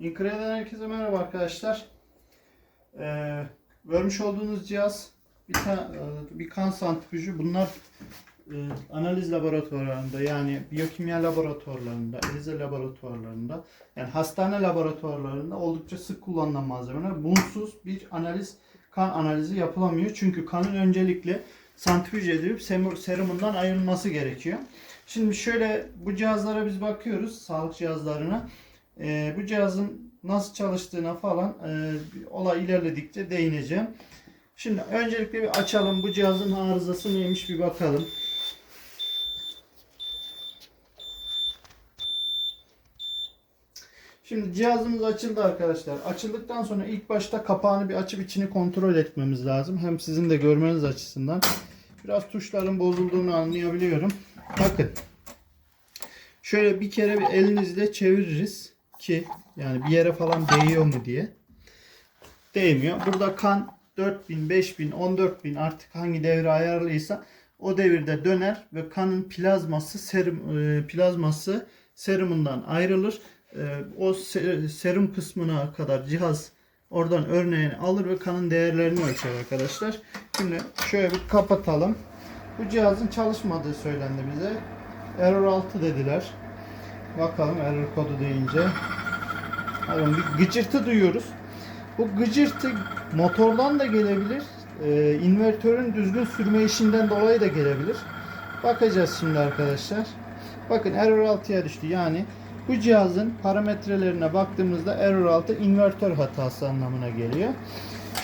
İnkre'den herkese merhaba arkadaşlar. Ee, görmüş olduğunuz cihaz bir, ta- e, bir kan santrifüjü. Bunlar e, analiz laboratuvarlarında yani biyokimya laboratuvarlarında, ELISA laboratuvarlarında yani hastane laboratuvarlarında oldukça sık kullanılan malzemeler. Bunsuz bir analiz kan analizi yapılamıyor. Çünkü kanın öncelikle santrifüj edilip serum- serumundan ayrılması gerekiyor. Şimdi şöyle bu cihazlara biz bakıyoruz, sağlık cihazlarına. Ee, bu cihazın nasıl çalıştığına falan e, olay ilerledikçe değineceğim. Şimdi öncelikle bir açalım. Bu cihazın arızası neymiş bir bakalım. Şimdi cihazımız açıldı arkadaşlar. Açıldıktan sonra ilk başta kapağını bir açıp içini kontrol etmemiz lazım. Hem sizin de görmeniz açısından. Biraz tuşların bozulduğunu anlayabiliyorum. Bakın. Şöyle bir kere bir elinizle çeviririz ki yani bir yere falan değiyor mu diye. Değmiyor. Burada kan 4000, 5000, 14000 artık hangi devre ayarlıysa o devirde döner ve kanın plazması serum e, plazması serumundan ayrılır. E, O se- serum kısmına kadar cihaz oradan örneğini alır ve kanın değerlerini ölçer arkadaşlar. Şimdi şöyle bir kapatalım. Bu cihazın çalışmadığı söylendi bize. Error 6 dediler. Bakalım error kodu deyince. Bakın bir gıcırtı duyuyoruz. Bu gıcırtı motordan da gelebilir. E, invertörün düzgün sürme işinden dolayı da gelebilir. Bakacağız şimdi arkadaşlar. Bakın error 6'ya düştü. Yani bu cihazın parametrelerine baktığımızda error 6 invertör hatası anlamına geliyor.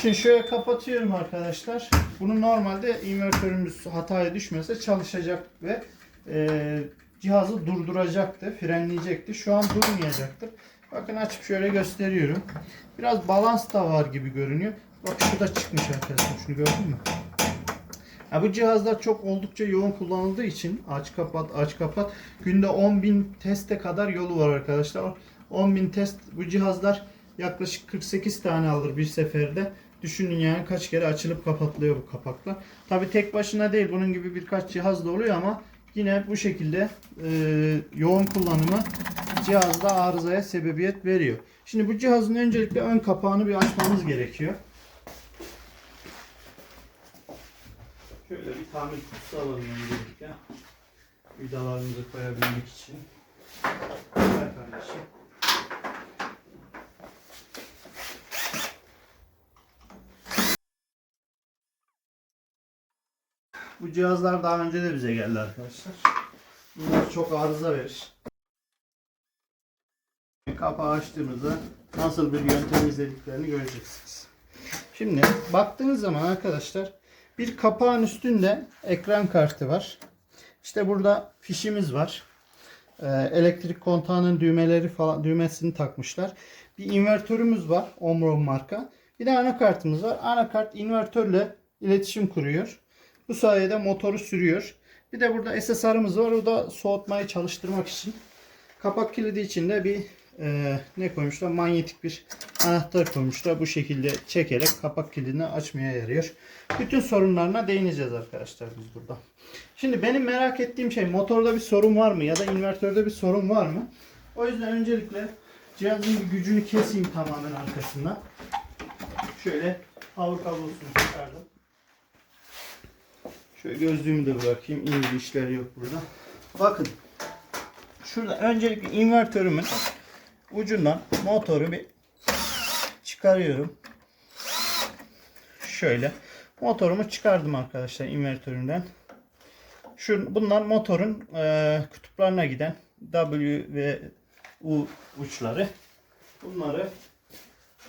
Şimdi şöyle kapatıyorum arkadaşlar. Bunu normalde invertörümüz hataya düşmese çalışacak ve e, cihazı durduracaktı, frenleyecekti. Şu an durmayacaktır. Bakın açıp şöyle gösteriyorum. Biraz balans da var gibi görünüyor. Bak şurada çıkmış arkadaşlar. Şunu gördün mü? Ya bu cihazlar çok oldukça yoğun kullanıldığı için aç kapat aç kapat günde 10.000 teste kadar yolu var arkadaşlar. 10.000 test bu cihazlar yaklaşık 48 tane alır bir seferde. Düşünün yani kaç kere açılıp kapatılıyor bu kapaklar. Tabi tek başına değil bunun gibi birkaç cihaz da oluyor ama yine bu şekilde e, yoğun kullanımı cihazda arızaya sebebiyet veriyor. Şimdi bu cihazın öncelikle ön kapağını bir açmamız gerekiyor. Şöyle bir tamir kutusu alalım öncelikle. Vidalarımızı koyabilmek için. Ver kardeşim. Bu cihazlar daha önce de bize geldi arkadaşlar. Bunlar çok arıza verir. Kapağı açtığımızda nasıl bir yöntem izlediklerini göreceksiniz. Şimdi baktığınız zaman arkadaşlar bir kapağın üstünde ekran kartı var. İşte burada fişimiz var. Ee, elektrik kontağının düğmeleri falan düğmesini takmışlar. Bir invertörümüz var. Omron marka. Bir de anakartımız var. Anakart invertörle iletişim kuruyor. Bu sayede motoru sürüyor. Bir de burada SSR'ımız var. O da soğutmayı çalıştırmak için. Kapak kilidi içinde bir e, ne koymuşlar? Manyetik bir anahtar koymuşlar. Bu şekilde çekerek kapak kilidini açmaya yarıyor. Bütün sorunlarına değineceğiz arkadaşlar biz burada. Şimdi benim merak ettiğim şey motorda bir sorun var mı ya da invertörde bir sorun var mı? O yüzden öncelikle cihazın gücünü keseyim tamamen arkasından. Şöyle power kablosunu çıkardım. Şöyle gözlüğümü de bırakayım. İyi bir işler yok burada. Bakın. Şurada öncelikle invertörümün ucundan motoru bir çıkarıyorum. Şöyle. Motorumu çıkardım arkadaşlar invertöründen. Şu, bunlar motorun e, kutuplarına giden W ve U uçları. Bunları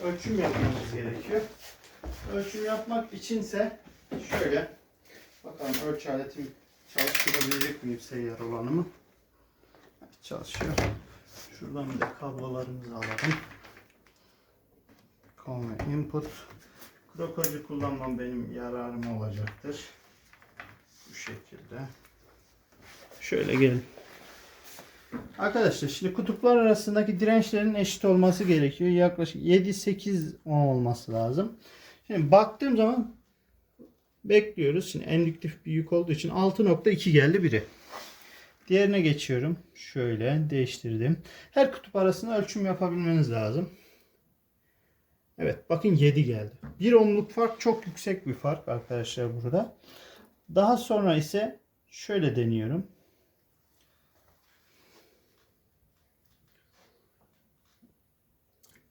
ölçüm yapmamız gerekiyor. Ölçüm yapmak içinse şöyle bakalım ölçü aletimi çalıştırabilecek miyim seyyar olanımı. Evet, çalışıyor. Şuradan bir de kablolarımızı alalım. Konu input. Krokocu kullanmam benim yararıma olacaktır. Bu şekilde. Şöyle gelin. Arkadaşlar şimdi kutuplar arasındaki dirençlerin eşit olması gerekiyor. Yaklaşık 7-8 ohm olması lazım. Şimdi baktığım zaman bekliyoruz. Şimdi endüktif bir yük olduğu için 6.2 geldi biri. Diğerine geçiyorum. Şöyle değiştirdim. Her kutup arasında ölçüm yapabilmeniz lazım. Evet bakın 7 geldi. 1 ohmluk fark çok yüksek bir fark arkadaşlar burada. Daha sonra ise şöyle deniyorum.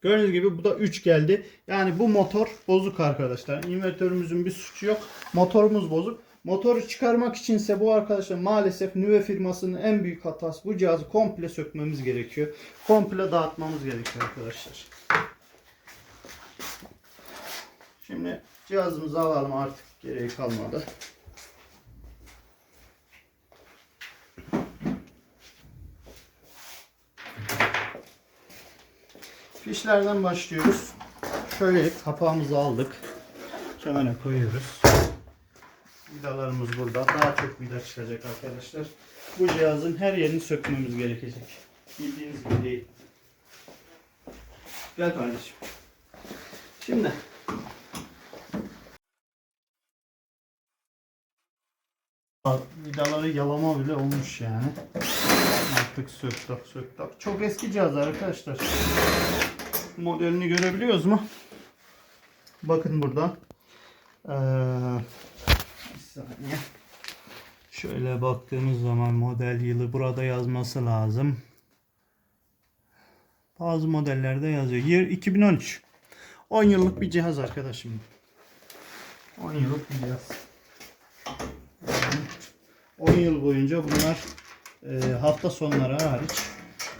Gördüğünüz gibi bu da 3 geldi. Yani bu motor bozuk arkadaşlar. İnvertörümüzün bir suçu yok. Motorumuz bozuk. Motoru çıkarmak içinse bu arkadaşlar maalesef Nüve firmasının en büyük hatası. Bu cihazı komple sökmemiz gerekiyor. Komple dağıtmamız gerekiyor arkadaşlar. Şimdi cihazımızı alalım artık gereği kalmadı. Fişlerden başlıyoruz. Şöyle kapağımızı aldık. Kenara koyuyoruz. Vidalarımız burada. Daha çok vida çıkacak arkadaşlar. Bu cihazın her yerini sökmemiz gerekecek. Bildiğiniz gibi değil. Gel kardeşim. Şimdi vidaları yalama bile olmuş yani. Artık söktük söktük. Çok eski cihaz arkadaşlar. Modelini görebiliyoruz mu? Bakın burada. Ee, saniye. Şöyle baktığımız zaman model yılı burada yazması lazım. Bazı modellerde yazıyor. Yer 2013. 10 yıllık bir cihaz arkadaşım. 10 yıllık bir cihaz. Yani 10 yıl boyunca bunlar e, hafta sonları hariç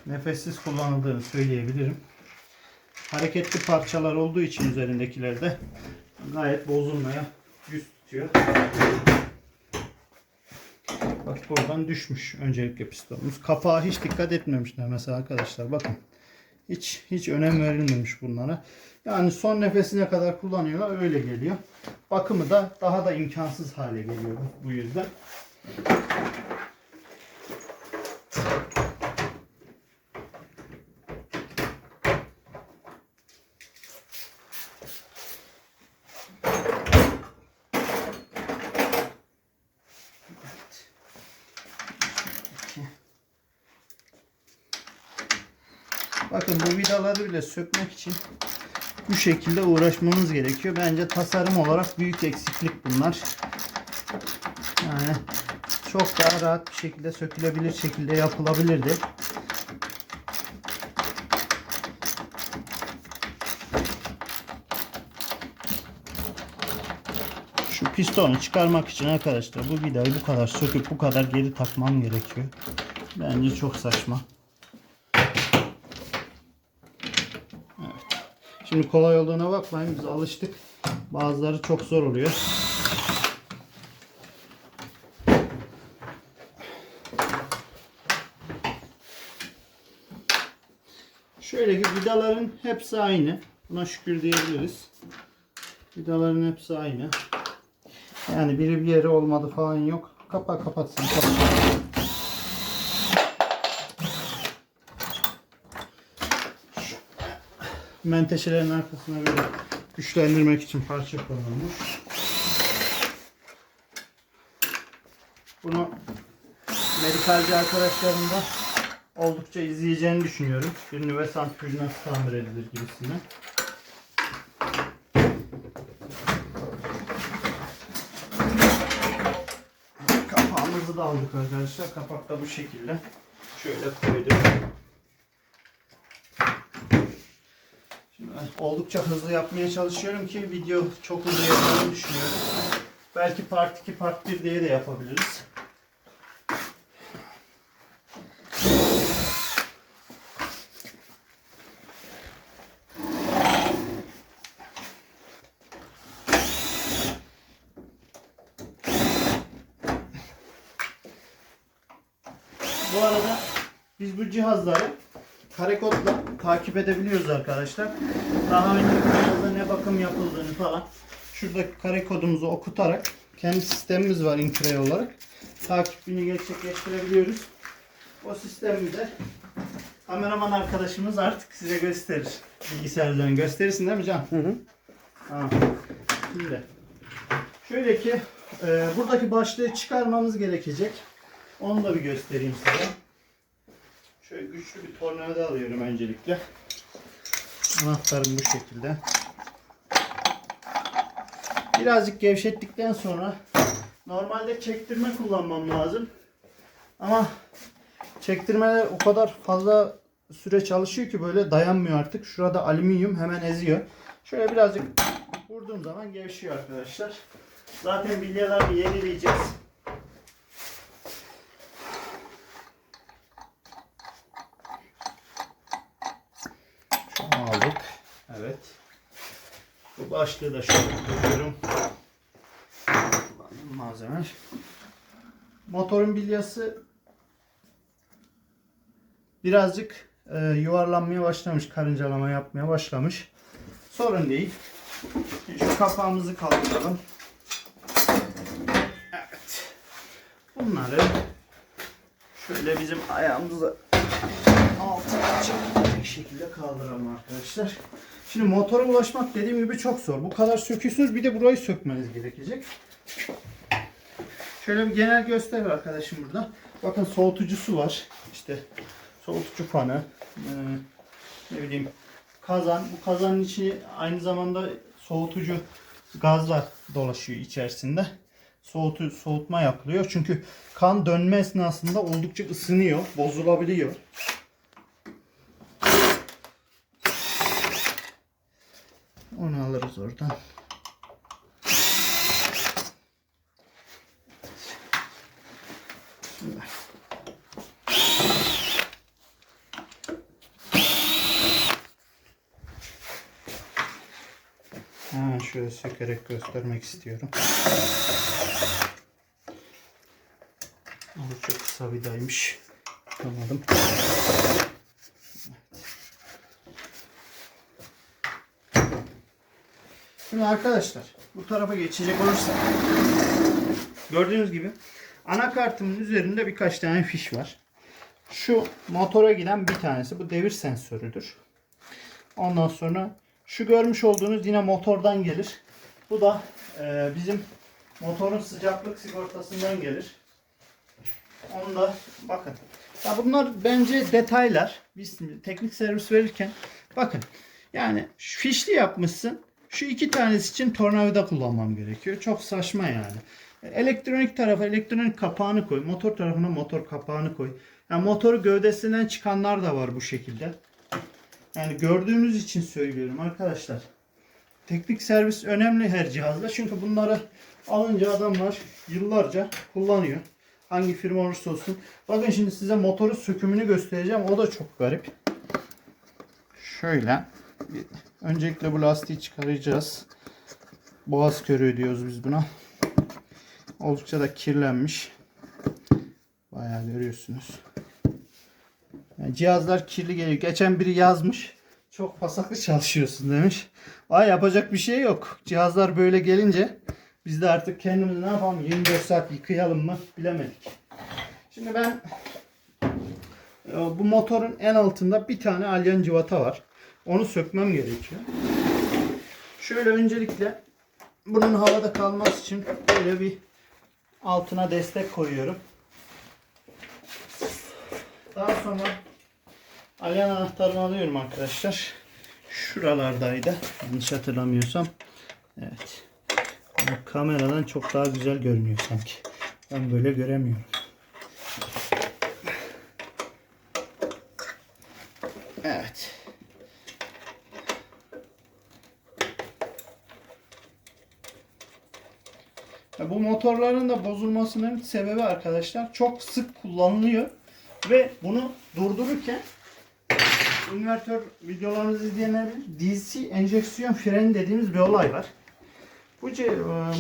nefessiz kullanıldığını söyleyebilirim. Hareketli parçalar olduğu için üzerindekilerde gayet bozulmaya yüz tutuyor. Bak buradan düşmüş öncelikle pistonumuz. Kapağa hiç dikkat etmemişler mesela arkadaşlar bakın. Hiç hiç önem verilmemiş bunlara. Yani son nefesine kadar kullanıyorlar öyle geliyor. Bakımı da daha da imkansız hale geliyor bu yüzden. Vidaları bile sökmek için bu şekilde uğraşmamız gerekiyor. Bence tasarım olarak büyük eksiklik bunlar. Yani çok daha rahat bir şekilde sökülebilir şekilde yapılabilirdi. Şu pistonu çıkarmak için arkadaşlar bu vidayı bu kadar söküp bu kadar geri takmam gerekiyor. Bence çok saçma. Şimdi kolay olduğuna bakmayın biz alıştık. Bazıları çok zor oluyor. Şöyle ki vidaların hepsi aynı. Buna şükür diyebiliriz. Vidaların hepsi aynı. Yani biri bir yeri olmadı falan yok. Kapat kapatsın. Kapat. Menteşelerin arkasına böyle güçlendirmek için parça konulmuş. Bunu medikalci arkadaşlarım da oldukça izleyeceğini düşünüyorum. Bir nüve santrifüjü nasıl tamir edilir gibisinden. Kapağımızı da aldık arkadaşlar. Kapak da bu şekilde. Şöyle koyduk. Şimdi ben oldukça hızlı yapmaya çalışıyorum ki video çok hızlı yapacağını düşünüyorum. Belki part 2 part 1 diye de yapabiliriz. Bu arada biz bu cihazları kare kodla takip edebiliyoruz arkadaşlar. Daha önce ne bakım yapıldığını falan şuradaki kare kodumuzu okutarak kendi sistemimiz var Incray olarak takibini gerçekleştirebiliyoruz. O sistemi de kameraman arkadaşımız artık size gösterir. Bilgisayarlarını gösterirsin değil mi Can? Hı hı. Tamam. Şimdi şöyle ki e, buradaki başlığı çıkarmamız gerekecek. Onu da bir göstereyim size. Şöyle güçlü bir tornavida alıyorum öncelikle. Anahtarım bu şekilde. Birazcık gevşettikten sonra normalde çektirme kullanmam lazım. Ama çektirmeler o kadar fazla süre çalışıyor ki böyle dayanmıyor artık. Şurada alüminyum hemen eziyor. Şöyle birazcık vurduğum zaman gevşiyor arkadaşlar. Zaten bilyalarını yenileyeceğiz. Şunu aldık. Evet. Bu başlığı da şöyle koyuyorum. Kullandığım malzeme. Motorun bilyası birazcık e, yuvarlanmaya başlamış. Karıncalama yapmaya başlamış. Sorun değil. Şu kapağımızı kaldıralım. Evet. Bunları şöyle bizim ayağımıza altına çekecek şekilde kaldıralım arkadaşlar. Şimdi motora ulaşmak dediğim gibi çok zor. Bu kadar söküyorsunuz bir de burayı sökmeniz gerekecek. Şöyle bir genel göster arkadaşım burada. Bakın soğutucusu var. İşte soğutucu fanı. Ee, ne bileyim kazan. Bu kazanın içi aynı zamanda soğutucu gazlar dolaşıyor içerisinde. Soğutu, soğutma yapılıyor. Çünkü kan dönme esnasında oldukça ısınıyor. Bozulabiliyor. Alırız oradan. Şöyle sökerek göstermek istiyorum. Oldukça kısa vidaymış. Anladım. Arkadaşlar bu tarafa geçecek olursak gördüğünüz gibi anakartımın üzerinde birkaç tane fiş var. Şu motora giden bir tanesi bu devir sensörüdür. Ondan sonra şu görmüş olduğunuz yine motordan gelir. Bu da e, bizim motorun sıcaklık sigortasından gelir. Onu da bakın. Ya bunlar bence detaylar. Biz teknik servis verirken bakın. Yani fişli yapmışsın. Şu iki tanesi için tornavida kullanmam gerekiyor. Çok saçma yani. Elektronik tarafa elektronik kapağını koy. Motor tarafına motor kapağını koy. Yani motoru gövdesinden çıkanlar da var bu şekilde. Yani gördüğünüz için söylüyorum arkadaşlar. Teknik servis önemli her cihazda. Çünkü bunları alınca adamlar yıllarca kullanıyor. Hangi firma olursa olsun. Bakın şimdi size motoru sökümünü göstereceğim. O da çok garip. Şöyle. Öncelikle bu lastiği çıkaracağız. Boğaz körüğü diyoruz biz buna. Oldukça da kirlenmiş. Bayağı görüyorsunuz. Yani cihazlar kirli geliyor. Geçen biri yazmış. Çok pasaklı çalışıyorsun demiş. Ay yapacak bir şey yok. Cihazlar böyle gelince biz de artık kendimizi ne yapalım 24 saat yıkayalım mı bilemedik. Şimdi ben e, bu motorun en altında bir tane alyan civata var. Onu sökmem gerekiyor. Şöyle öncelikle bunun havada kalması için böyle bir altına destek koyuyorum. Daha sonra alyan anahtarını alıyorum arkadaşlar. Şuralardaydı. Yanlış hatırlamıyorsam. Evet. Ama kameradan çok daha güzel görünüyor sanki. Ben böyle göremiyorum. Evet. Ya Bu motorların da bozulmasının sebebi arkadaşlar çok sık kullanılıyor ve bunu durdururken invertör videolarımızı izleyenler DC enjeksiyon freni dediğimiz bir olay var. Bu e,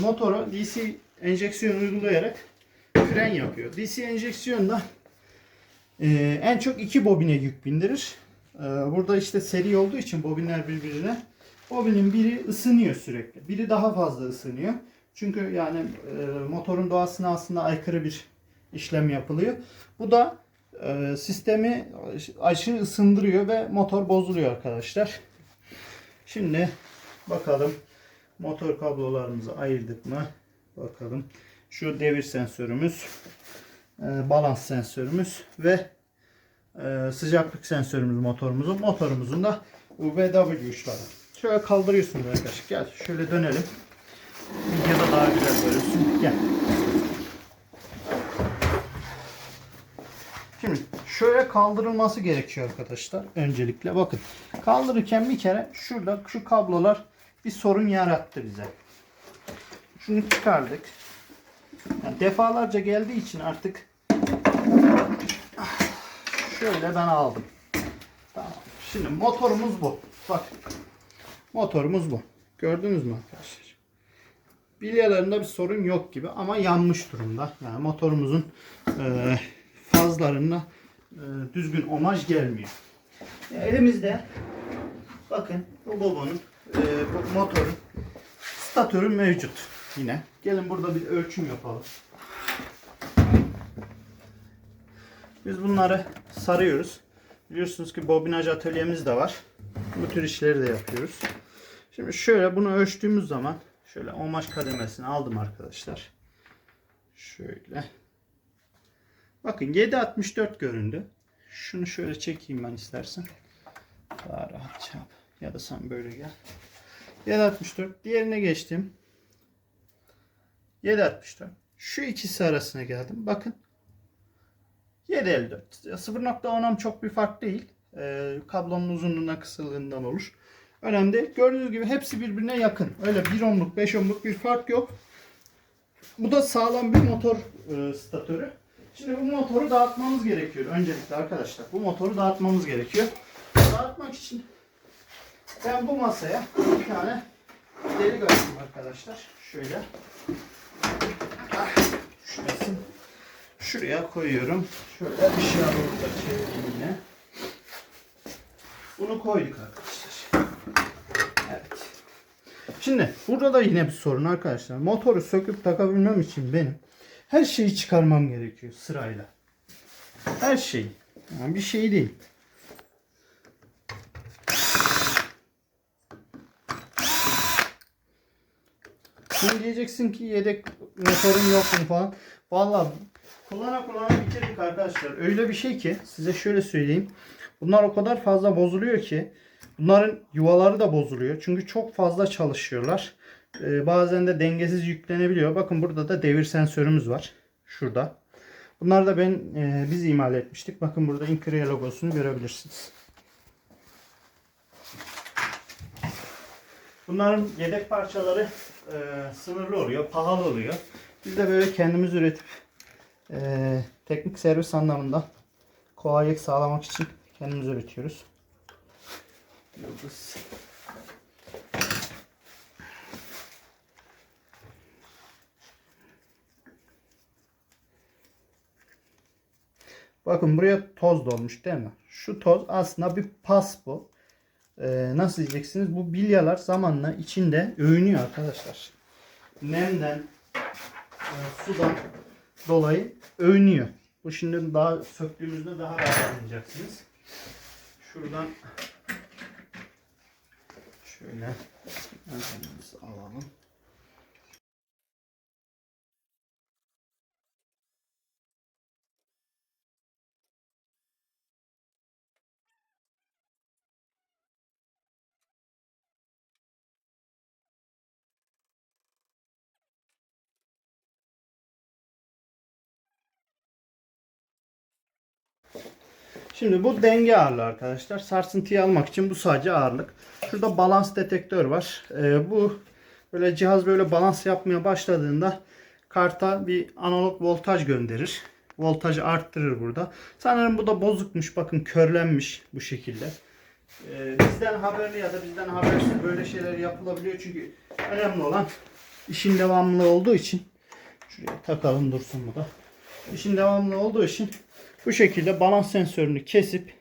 motora DC enjeksiyon uygulayarak fren yapıyor. DC enjeksiyon da e, en çok iki bobine yük bindirir. E, burada işte seri olduğu için bobinler birbirine bobinin biri ısınıyor sürekli. Biri daha fazla ısınıyor. Çünkü yani e, motorun doğasına aslında aykırı bir işlem yapılıyor. Bu da e, sistemi aşırı ısındırıyor ve motor bozuluyor arkadaşlar. Şimdi bakalım motor kablolarımızı ayırdık mı? Bakalım. Şu devir sensörümüz. e, balans sensörümüz ve sıcaklık sensörümüz motorumuzun. Motorumuzun da UVW uçları. Şöyle kaldırıyorsunuz arkadaşlar. Gel şöyle dönelim. Videoda daha güzel görürsün. Gel. Şimdi şöyle kaldırılması gerekiyor arkadaşlar. Öncelikle bakın. Kaldırırken bir kere şurada şu kablolar bir sorun yarattı bize. Şunu çıkardık. Yani defalarca geldiği için artık şöyle ben aldım. Tamam. Şimdi motorumuz bu. Bak. Motorumuz bu. Gördünüz mü arkadaşlar? Bilyalarında bir sorun yok gibi ama yanmış durumda. Yani motorumuzun e, fazlarına e, düzgün omaj gelmiyor. Elimizde bakın bu bobonun e, bu motorun statörü mevcut yine. Gelin burada bir ölçüm yapalım. Biz bunları sarıyoruz. Biliyorsunuz ki bobinaj atölyemiz de var. Bu tür işleri de yapıyoruz. Şimdi şöyle bunu ölçtüğümüz zaman şöyle omaj kademesini aldım arkadaşlar. Şöyle. Bakın 7.64 göründü. Şunu şöyle çekeyim ben istersen. Daha rahat yap. Ya da sen böyle gel. 7.64. Diğerine geçtim. 7.64. Şu ikisi arasına geldim. Bakın. 7.54. 0.10'am çok bir fark değil. Ee, kablonun uzunluğuna kısalığından olur. Önemli. Gördüğünüz gibi hepsi birbirine yakın. Öyle 1 ohmluk 5 ohmluk bir fark yok. Bu da sağlam bir motor e, statörü. Şimdi bu motoru dağıtmamız gerekiyor öncelikle arkadaşlar. Bu motoru dağıtmamız gerekiyor. Dağıtmak için ben bu masaya bir tane delik açtım arkadaşlar. Şöyle. Ah, Şurasın. Şuraya koyuyorum. Şöyle dışarı doğru da çevireyim yine. Bunu koyduk arkadaşlar. Şimdi burada da yine bir sorun arkadaşlar. Motoru söküp takabilmem için benim her şeyi çıkarmam gerekiyor sırayla. Her şeyi. Yani bir şey değil. Şimdi diyeceksin ki yedek motorun yok mu falan. Vallahi kullana kullana bitirdik arkadaşlar. Öyle bir şey ki size şöyle söyleyeyim. Bunlar o kadar fazla bozuluyor ki bunların yuvaları da bozuluyor. Çünkü çok fazla çalışıyorlar. Ee, bazen de dengesiz yüklenebiliyor. Bakın burada da devir sensörümüz var. Şurada. Bunlar da ben e, biz imal etmiştik. Bakın burada Increa logosunu görebilirsiniz. Bunların yedek parçaları e, sınırlı oluyor, pahalı oluyor. Biz de böyle kendimiz üretip e, teknik servis anlamında kolaylık sağlamak için kendimiz üretiyoruz. Yıldız. Bakın buraya toz dolmuş değil mi? Şu toz aslında bir pas bu. Ee, nasıl diyeceksiniz? Bu bilyalar zamanla içinde övünüyor arkadaşlar. Nemden, e, sudan dolayı övünüyor. Bu şimdi daha söktüğümüzde daha rahat anlayacaksınız. Şuradan şöyle malzememizi alalım. Şimdi bu denge ağırlığı arkadaşlar. Sarsıntıyı almak için bu sadece ağırlık. Şurada balans detektör var. Ee, bu böyle cihaz böyle balans yapmaya başladığında karta bir analog voltaj gönderir. Voltajı arttırır burada. Sanırım bu da bozukmuş. Bakın körlenmiş bu şekilde. Ee, bizden haberli ya da bizden habersiz böyle şeyler yapılabiliyor. Çünkü önemli olan işin devamlı olduğu için şuraya takalım dursun bu da. İşin devamlı olduğu için bu şekilde balans sensörünü kesip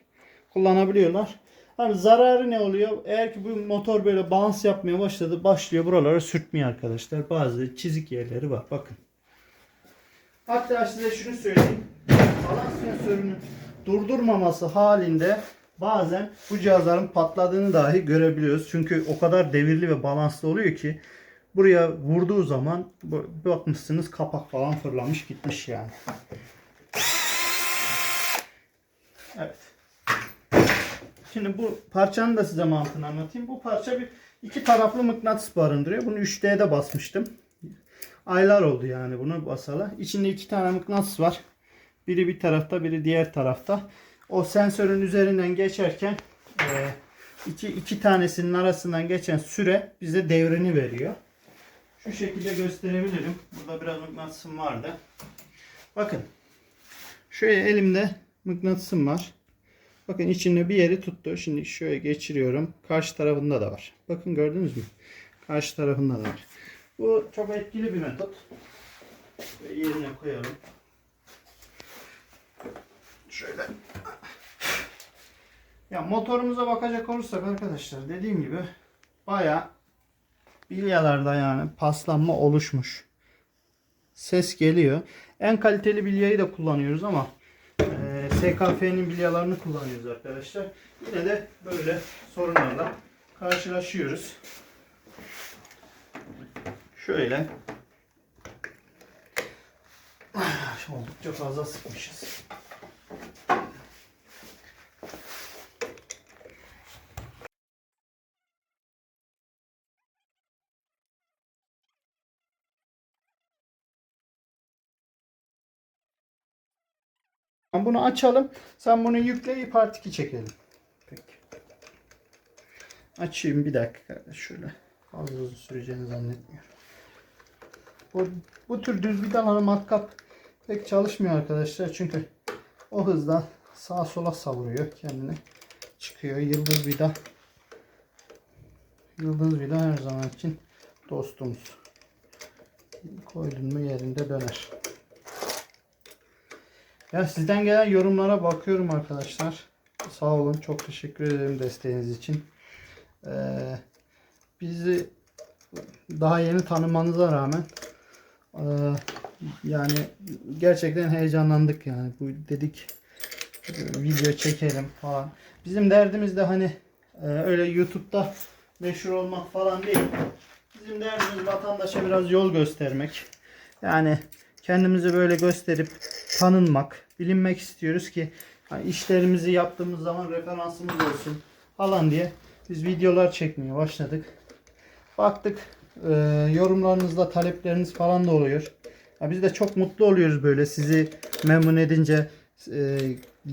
kullanabiliyorlar. Hani zararı ne oluyor? Eğer ki bu motor böyle balans yapmaya başladı, başlıyor buralara sürtmeye arkadaşlar. Bazı çizik yerleri var. Bakın. Hatta size şunu söyleyeyim. Balans sensörünü durdurmaması halinde bazen bu cihazların patladığını dahi görebiliyoruz. Çünkü o kadar devirli ve balanslı oluyor ki buraya vurduğu zaman bakmışsınız kapak falan fırlamış gitmiş yani. Evet. Şimdi bu parçanın da size mantığını anlatayım. Bu parça bir iki taraflı mıknatıs barındırıyor. Bunu 3D'de basmıştım. Aylar oldu yani bunu basalı. İçinde iki tane mıknatıs var. Biri bir tarafta, biri diğer tarafta. O sensörün üzerinden geçerken e, iki, iki tanesinin arasından geçen süre bize devrini veriyor. Şu şekilde gösterebilirim. Burada biraz mıknatısım vardı. Bakın. Şöyle elimde mıknatısım var. Bakın içinde bir yeri tuttu. Şimdi şöyle geçiriyorum. Karşı tarafında da var. Bakın gördünüz mü? Karşı tarafında da var. Bu çok etkili bir metot. Ve yerine koyalım. Şöyle. Ya motorumuza bakacak olursak arkadaşlar dediğim gibi baya bilyalarda yani paslanma oluşmuş. Ses geliyor. En kaliteli bilyayı da kullanıyoruz ama SKF'nin bilyalarını kullanıyoruz arkadaşlar. Yine de böyle sorunlarla karşılaşıyoruz. Şöyle. Ah, Oldukça fazla sıkmışız. Bunu açalım. Sen bunu yükle ip 2 çekelim. Peki. Açayım bir dakika. Şöyle. Fazla uzun süreceğini zannetmiyorum. Bu, bu tür düz vidaların matkap pek çalışmıyor arkadaşlar. Çünkü o hızla sağa sola savuruyor kendini. Çıkıyor. Yıldız vida. Yıldız vida her zaman için dostumuz. Koydun mu yerinde döner. Ya sizden gelen yorumlara bakıyorum arkadaşlar. Sağ olun. Çok teşekkür ederim desteğiniz için. Ee, bizi daha yeni tanımanıza rağmen e, yani gerçekten heyecanlandık yani. Bu dedik e, video çekelim falan. Bizim derdimiz de hani e, öyle YouTube'da meşhur olmak falan değil. Bizim derdimiz vatandaşa biraz yol göstermek. Yani kendimizi böyle gösterip tanınmak, bilinmek istiyoruz ki hani işlerimizi yaptığımız zaman referansımız olsun falan diye biz videolar çekmeye başladık. Baktık e, yorumlarınızda talepleriniz falan da oluyor. Ya biz de çok mutlu oluyoruz böyle sizi memnun edince e,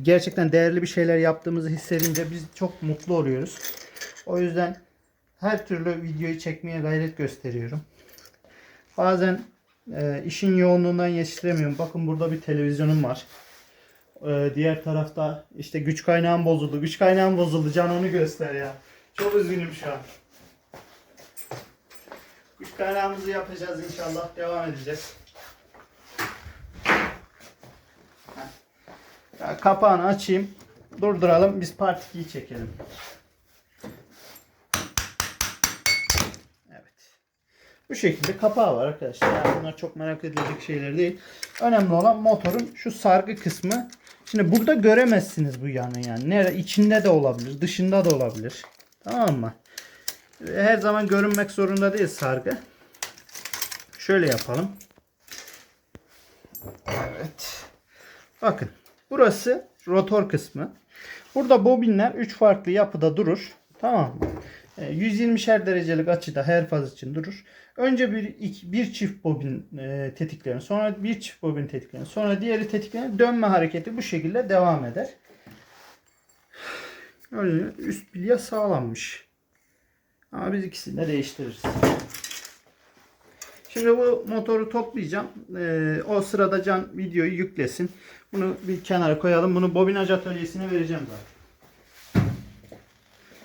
gerçekten değerli bir şeyler yaptığımızı hissedince biz çok mutlu oluyoruz. O yüzden her türlü videoyu çekmeye gayret gösteriyorum. Bazen e, işin yoğunluğundan yetiştiremiyorum. Bakın burada bir televizyonum var. E, diğer tarafta işte güç kaynağım bozuldu. Güç kaynağım bozuldu. Can onu göster ya. Çok üzgünüm şu an. Güç kaynağımızı yapacağız inşallah. Devam edeceğiz. Ya, kapağını açayım. Durduralım. Biz part 2'yi çekelim. Evet. Bu şekilde kapağı var arkadaşlar. Yani bunlar çok merak edilecek şeyler değil. Önemli olan motorun şu sargı kısmı. Şimdi burada göremezsiniz bu yanı yani. Nere içinde de olabilir, dışında da olabilir. Tamam mı? Her zaman görünmek zorunda değil sargı. Şöyle yapalım. Evet. Bakın. Burası rotor kısmı. Burada bobinler 3 farklı yapıda durur. Tamam mı? E, 120'şer derecelik açıda her faz için durur. Önce bir, iki, bir çift bobin e, tetiklenir. Sonra bir çift bobin tetiklenir. Sonra diğeri tetiklenir. Dönme hareketi bu şekilde devam eder. Öyle üst bilye sağlanmış. Ama biz ikisini de değiştiririz. Şimdi bu motoru toplayacağım. Ee, o sırada Can videoyu yüklesin. Bunu bir kenara koyalım. Bunu bobinaj atölyesine vereceğim zaten.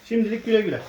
Şimdilik güle güle.